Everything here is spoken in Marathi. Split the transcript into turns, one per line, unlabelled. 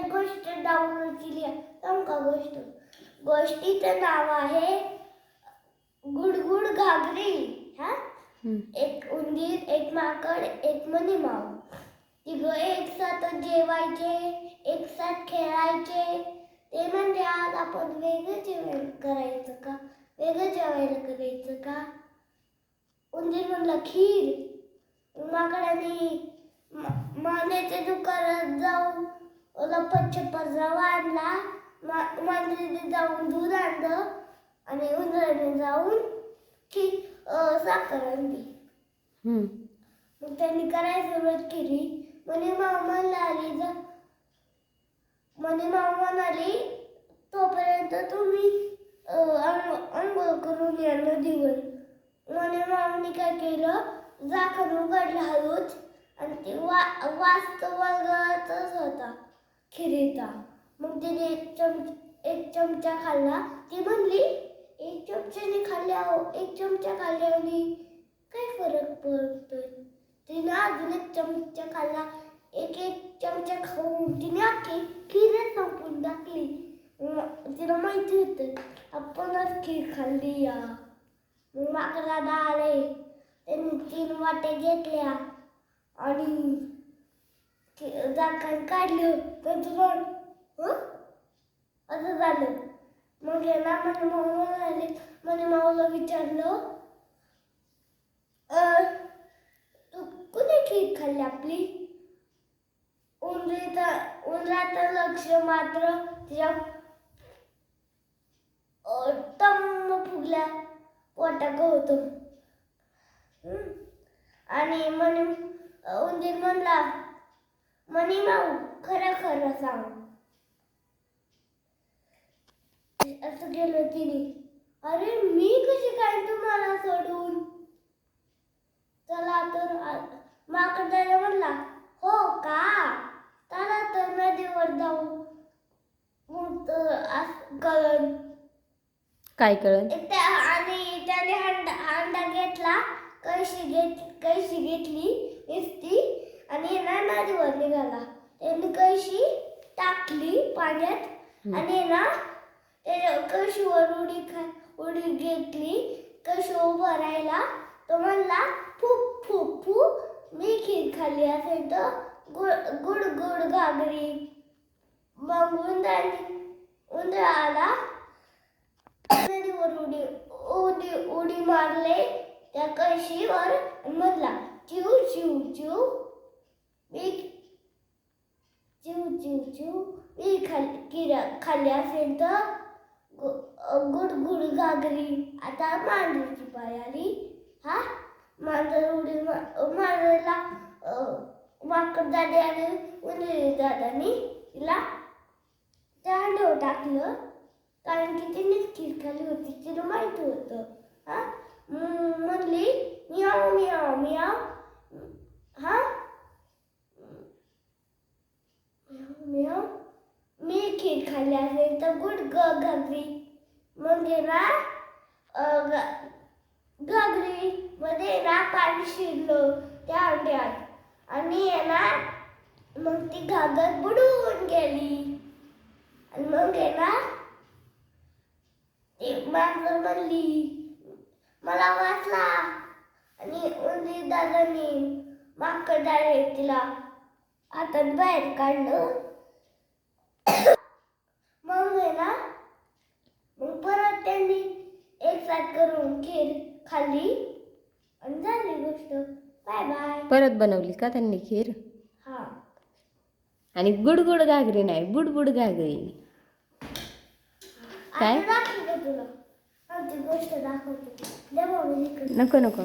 गोष्ट डाउनलोड केली आहे. का गोष्ट? गोष्टीचं नाव आहे गुडगुड घागरी हा. एक उंदीर एक माकड एक मनीमाव तिघं एक साथ जेवायचे एक साथ खेळायचे. ते म्हणजे आज आपण वेगळं जेवण करायचं का? वेगळं जेवायला करायचं का? उंदीर म्हणला खीर. माकडाने मा- मांद्याच्या दुकानात जाऊन लपत छप्पर रवा आणला मांजरीने जाऊन दूध आणलं आणि उंदराने जाऊन अं, साखर आणली. मग त्यांनी करायला सुरुवात केली. म्हणे मामा म्हणाली जा. म्हणे मामा म्हणाली तोपर्यंत तुम्ही आंघोळ करून या नदीवर. म्हणे मामाने काय केलं? झाकण उघडलं हळूच आणि ते वा वास्त वगळतच होता. खिरीचा मग तिने एक चमचा एक चमचा खाल्ला. ती म्हणली एक चमच्याने खाल्ल्यावर एक चमचा खाल्ल्याने काय फरक पडतोय? तिने अजून एक चमचा खाल्ला. एक एक चमचा खाऊन तिने अख्खी खीरच संपून टाकली. तिला माहिती होतं आपणच खीर खाल्ली या. मग माकडा आले त्यांनी तीन वाटे घेतल्या आणि दाखल काढलं तर असं झालं. मग याला ना म्हणे माऊ म्हणाले म्हणे माऊला विचारलं तू कुठे खीर खाल्ली आपली? उंदरीचा उंदराचं लक्ष मात्र तिच्या तम्म फुगल्या वाटाक होतं. आणि म्हणे उंदीर म्हणला म्हणे माऊ खरं खरं सांग. असं गेलो तिने. अरे मी कशी काय तुम्हाला सोडून? चला तर माकडाला म्हणला हो का? चला तर नदीवर जाऊ. कळण
काय
त्या आणि त्याने अंडा अंडा घेतला कळशी घेत कळशी घेतली नुसती. आणि ना नदीवर निघाला. त्याने कळशी टाकली पाण्यात आणि ना त्याच्या कळशीवर उडी खा उडी घेतली. कळशी उभं राहिला. तो म्हणला फुक फुक फुक मी खीर खाल्ली असेल तर गुड गुड गुड घागरी. मग उंदराने उंदर आला नदीवर उडी उडी उडी मारले. त्या कळशीवर आणि म्हणला चिव चिव चिव मी चिव चिव चिव मी खाली किरा असेल तर गु- गुड गुड घागरी आता मांजरीची पाय आली हा मांजर उडी मा- मांजरला वाकड दादे आणि उंदरी दादानी तिला त्या अंड्यावर टाकलं कारण की तिनेच खीर खाली होती तिला माहिती होतं हा म्हणली मियाव मियाव मियाव हा मियाव मियाव मी खीर खाल्ली असेल तर गुड ग घागरी मग म्हणजे येणार घागरी मध्ये ना पाणी शिरलं त्या अंड्यात. आणि येणार मग ती घागर बुडून गेली. आणि मग येणार ती मांजर म्हणली मला वाचला. आणि उंदीर दादाने माकड डाळे तिला हातात बाहेर काढलं. मग आहे ना मग परत त्यांनी एक साथ करून खीर खाल्ली आणि झाली गोष्ट. बाय बाय
परत बनवली का त्यांनी खीर?
हा.
आणि गुडगुड घागरी नाही बुडबुड घागरी. काय?
दाखवते तुला. आमची गोष्ट दाखवते.
नको नको.